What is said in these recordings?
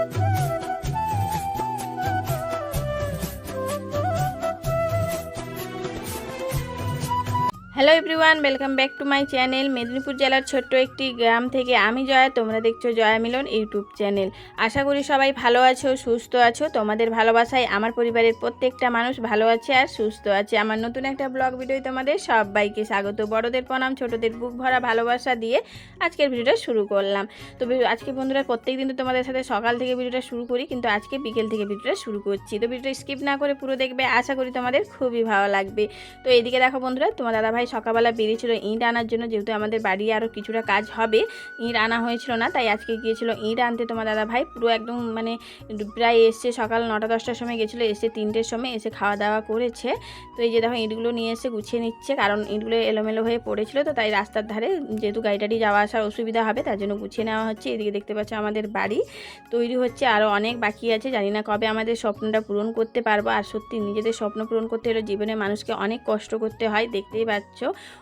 Thank you. Hello everyone welcome back to my channel Medinipur জেলার ছোট্ট একটি গ্রাম থেকে আমি জয়া, তোমরা দেখছ জয়া মিলন ইউটিউব চ্যানেল আশা করি সবাই ভালো আছো, সুস্থ আছো। তোমাদের ভালোবাসায় আমার পরিবারের প্রত্যেকটা মানুষ ভালো আছে আর সুস্থ আছে। আমার নতুন একটা ব্লগ ভিডিও তোমাদের সবাইকে স্বাগত। বড়দের প্রণাম, ছোটদের বুক ভরা ভালোবাসা দিয়ে আজকের ভিডিওটা শুরু করলাম। তো আজকে বন্ধুরা প্রত্যেক দিন তো তোমাদের সাথে সকাল থেকে ভিডিওটা শুরু করি, কিন্তু আজকে বিকেল থেকে ভিডিওটা শুরু করছি। তো ভিডিওটা স্কিপ না করে পুরো দেখবে, আশা করি তোমাদের খুবই ভালো লাগবে। তো এইদিকে দেখো বন্ধুরা, তোমার দাদাভাই সকালবেলা বেরিয়েছিল ইট আনার জন্য, যেহেতু আমাদের বাড়ি আরও কিছুটা কাজ হবে, ইঁট আনা হয়েছিল না, তাই আজকে গিয়েছিল ইট আনতে। তোমার দাদাভাই পুরো একদম মানে প্রায় এসছে, সকাল নটা দশটার সময় গেছিল এসে তিনটের সময়, এসে খাওয়া দাওয়া করেছে। তো এই যে দেখো, ইটগুলো নিয়ে এসে গুছিয়ে নিচ্ছে, কারণ ইঁটগুলো এলোমেলো হয়ে পড়েছিল, তো তাই রাস্তার ধারে যেহেতু গাড়ি টাড়ি যাওয়া আসার অসুবিধা হবে, তার জন্য গুছিয়ে নেওয়া হচ্ছে। এদিকে দেখতে পাচ্ছ আমাদের বাড়ি, তৈরি হচ্ছে আরও অনেক বাকি আছে। জানি না কবে আমাদের স্বপ্নটা পূরণ করতে পারব, আর সত্যি নিজেদের স্বপ্ন পূরণ করতে হলে জীবনে মানুষকে অনেক কষ্ট করতে হয়, দেখতেই পাচ্ছ।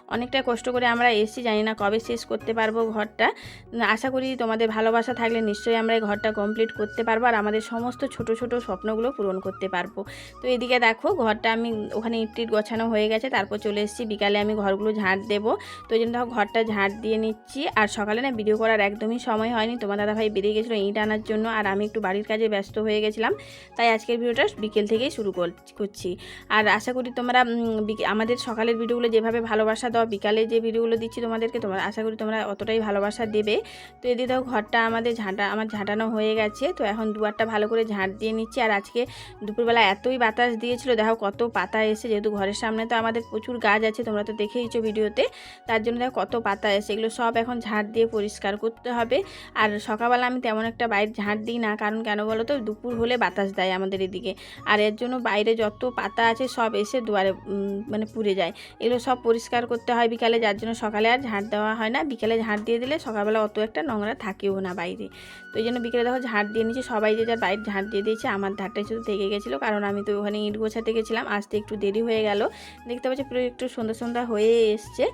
অনেকটা কষ্ট করে আমরা এসেছি, জানি না কবে শেষ করতে পারব ঘরটা। আশা করি তোমাদের ভালোবাসা থাকলে নিশ্চয়ই আমরা এই ঘরটা কমপ্লিট করতে পারব আর আমাদের সমস্ত ছোট ছোট স্বপ্নগুলো পূরণ করতে পারব। তো এদিকে দেখো, ঘরটা আমি ওখানে ইট টিট গোছানো হয়ে গেছে, তারপর চলে এসেছি, বিকালে আমি ঘরগুলো ঝাঁট দেবো। তো ওই জন্য দেখো, ঘরটা ঝাঁট দিয়ে নিচ্ছি। আর সকালে না ভিডিও করার একদমই সময় হয়নি, তোমার দাদাভাই বেরিয়ে গেছিল ইট আনার জন্য, আর আমি একটু বাড়ির কাজে ব্যস্ত হয়ে গেছিলাম। তাই আজকের ভিডিওটা বিকেল থেকেই শুরু কর- করছি। আর আশা করি তোমরা আমাদের সকালের ভিডিওগুলো যেভাবে ভালোবাসা দাও। বিকালে যে ভিডিওগুলো দিচ্ছি তোমাদেরকে, তোমরা, আশা করি তোমরা অতটাই ভালোবাসা দেবে। তো এদিকে দেখো, ঘরটা আমাদের ঝাঁটা, আমার ঝাঁটানো হয়ে গেছে। তো এখন দুয়ারটা ভালো করে ঝাঁট দিয়ে নিচ্ছি। আর আজকে দুপুরবেলা এতই বাতাস দিয়েছিল, দেখো কত পাতা এসে, যেহেতু ঘরের সামনে তো আমাদের প্রচুর গাছ আছে, তোমরা তো দেখেইছো ভিডিওতে। তার জন্য দেখো কত পাতা এসে, এগুলো সব এখন ঝাঁট দিয়ে পরিষ্কার করতে হবে। আর সকালবেলা আমি তেমন একটা বাইরে ঝাঁট দিই না, কারণ কেন বলো তো, দুপুর হলে বাতাস দেয় আমাদের এদিকে। আর এর জন্য বাইরে যত পাতা আছে সব এসে দুয়ারে মানে পুড়ে যায়। এগুলো সব পরিষ্কার করতে হয় বিকালে, যার জন্য সকালে আর ঝাঁট দেওয়া হয় না। বিকালে ঝাঁট দিয়ে দিলে সকালবেলা অত একটা নোংরা থাকেও না বাইরে। তো এই জন্য বিকেলে দেখো ঝাঁট দিয়ে নিয়েছি। সবাই যে যার বাইরে ঝাঁট দিয়ে দিয়েছে, আমার ধারটাই শুধু থেকে গেছিল। কারণ আমি তো ওখানে ইট গোছাতে গেছিলাম। আসতে একটু দেরি হয়ে গেল। দেখতে পাচ্ছি পুরো একটু সন্ধ্যা সন্ধ্যা হয়ে এসছে।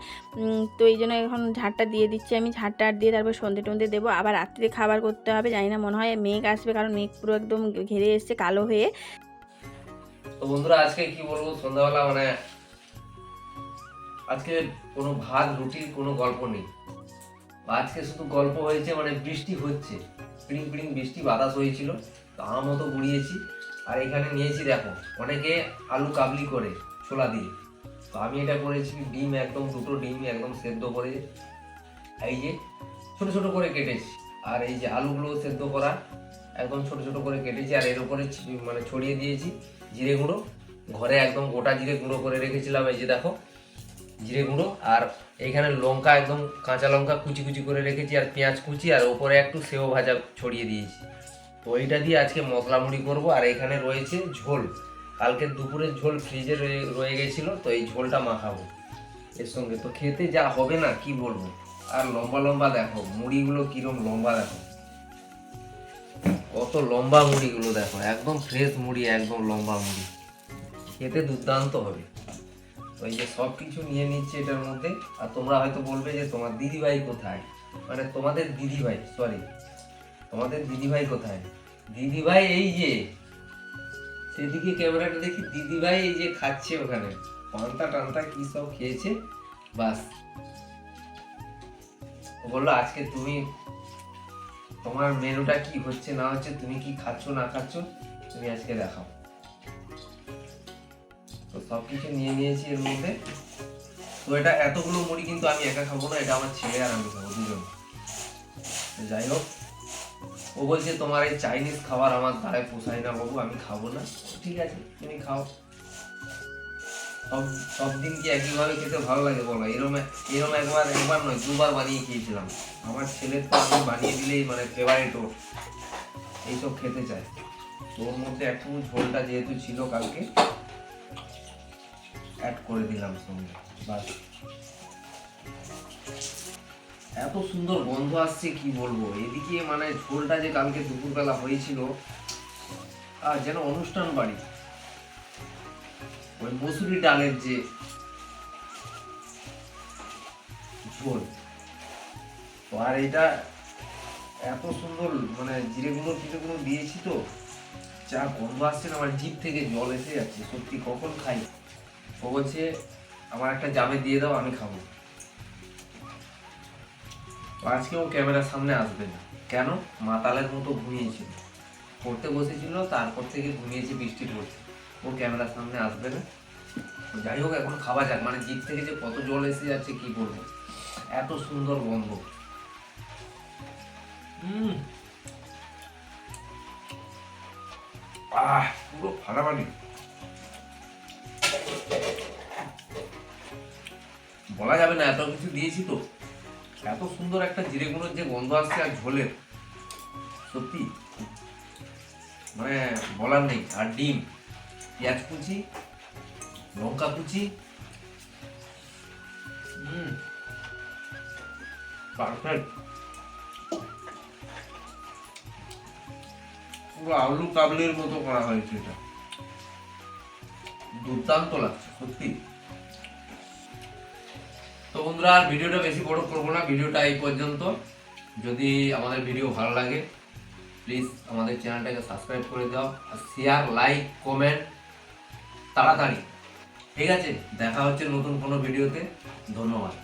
তো এই জন্য এখন ঝাঁটটা দিয়ে দিচ্ছি আমি। আর দিয়ে তারপর সন্ধে টন্ধে দেবো। আবার রাত্রে খাবার করতে হবে। জানি না, মনে হয় মেঘ আসবে, কারণ মেঘ পুরো একদম ঘেরে এসছে কালো হয়ে। তো বন্ধুরা, আজকে কি বলব? সন্ধ্যাবেলা মানে আজকে কোনো ভাত রুটির কোনো গল্প নেই। আজকে শুধু গল্প হয়েছে মানে বৃষ্টি হচ্ছে। পিড়িং পিড়িং বৃষ্টি, বাতাস হয়েছিল তো মতো গুড়িয়েছি। আর এখানে নিয়েছি, দেখো, অনেকে আলু কাবলি করে ছোলা দিয়ে। তো আমি এটা করেছি, ডিম একদম, দুটো ডিম একদম সেদ্ধ করে। এই যে ছোট ছোট করে কেটেছি। আর এই যে আলুগুলো সেদ্ধ করা, একদম ছোট ছোট করে কেটেছি। আর এর উপরে মানে ছড়িয়ে দিয়েছি, জিরে গুঁড়ো। ঘরে একদম গোটা জিরে গুঁড়ো করে রেখেছিলাম, এই যে দেখো। জিরে গুঁড়ো, আর এইখানে লঙ্কা একদম কাঁচা লঙ্কা কুচি কুচি করে রেখেছি, আর পেঁয়াজ কুচি, আর ওপরে একটু সেও ভাজা ছড়িয়ে দিয়েছি। তো এইটা দিয়ে আজকে মশলা মুড়ি করব, আর এখানে রয়েছে ঝোল। কালকে দুপুরের ঝোল ফ্রিজে রয়ে গেছিল, তো এই ঝোলটা মাখাবো এর সঙ্গে। তো খেতে যা হবে না, কি বলব? আর লম্বা লম্বা দেখো, মুড়িগুলো কিরম লম্বা দেখো। কত লম্বা মুড়িগুলো দেখো, একদম ফ্রেশ মুড়ি, একদম লম্বা মুড়ি। খেতে দুর্দান্ত হবে। ওই যে সব কিছু নিয়ে নিচ্ছে এটার মধ্যে, আর তোমরা হয়তো বলবে যে তোমার দিদিভাই কোথায়? মানে তোমাদের দিদিভাই সরি তোমাদের দিদিভাই কোথায়? দিদিভাই এই যে, সেদিকে ক্যামেরাটা দেখি, দিদিভাই এই যে খাচ্ছে ওখানে। পান্তা টান্তা কি সব খেয়েছে? বাস। বলল, আজকে তুমি, তোমার মেনুটা কি হচ্ছে, না হচ্ছে, তুমি কি খাচ্ছ, না খাচ্ছ, তুমি আজকে দেখাও। তো সব নিয়ে নিয়েছি এর মধ্যে। তো এটা এতগুলো মুড়ি কিন্তু আমি একা খাব না, এটা আমার ছেলে আর আমি খাব দুজন। যাই হোক, ও বলছে, তোমার এই চাইনিজ খাবার আমার দ্বারায় পোষায় না বাবু, আমি খাব না। ঠিক আছে, তুমি খাও। সব সব দিন কি একইভাবে খেতে ভালো লাগে বলো? এরম এরম একবার একবার নয়, দুবার বানিয়ে খেয়েছিলাম। আমার ছেলে তো আমি বানিয়ে দিলেই মানে ফেভারিট ওর এইসব খেতে চায়। তো ওর মধ্যে একটু ঝোলটা যেহেতু ছিল কালকে অ্যাড করে দিলাম সঙ্গে, বাস। এত সুন্দর গন্ধ আসছে, কি বলব? এদিকে মানে ঝোলটা যে কালকে দুপুরবেলা হয়েছিল, আর যেন অনুষ্ঠান বাড়ি। ওই মসুরি ডালের যে ঝোল। তো আর এটা এত সুন্দর মানে জিরে গুঁড়ো টিরে দিয়েছি তো, যা গন্ধ আসছে না আমার জিভ থেকে জল এসে যাচ্ছে, সত্যি কখন খাই? ও বলছে, আমার একটা জামে দিয়ে দাও, আমি খাব। আজকে ও ক্যামেরার সামনে আসবে না। কেন? মাতালের মতো ঘুমিয়েছিল। পড়তে বসেছিল, তারপর থেকে ঘুমিয়েছে, বৃষ্টি পড়ছে। ও ক্যামেরার সামনে আসবে না। যাই হোক, এখন খাওয়া যাক। মানে জিভ থেকে যে কত জল এসে যাচ্ছে, কি বলব? এত সুন্দর গন্ধ। হুম। আহ, পুরো ফাটাফাটি বলা যাবে না, এত কিছু দিয়েছি তো। এত সুন্দর একটা জিরে গুঁড়োর যে গন্ধ আসছে আর ঝোলের, সত্যি। মানে বলার নেই, আর ডিম, পেঁয়াজ কুচি, লঙ্কা কুচি পারফেক্ট পুরো আলু কাবলির মতো করা হয়েছে এটা। দুর্দান্ত লাগছে, সত্যি। তো বন্ধুরা, আর ভিডিওটা বেশি বড় করব না, ভিডিওটা এই পর্যন্ত। যদি আমাদের ভিডিও ভালো লাগে প্লিজ আমাদের চ্যানেলটাকে সাবস্ক্রাইব করে দাও, আর শেয়ার লাইক কমেন্ট তাড়াতাড়ি। ঠিক আছে, দেখা হচ্ছে নতুন কোনো ভিডিওতে। ধন্যবাদ।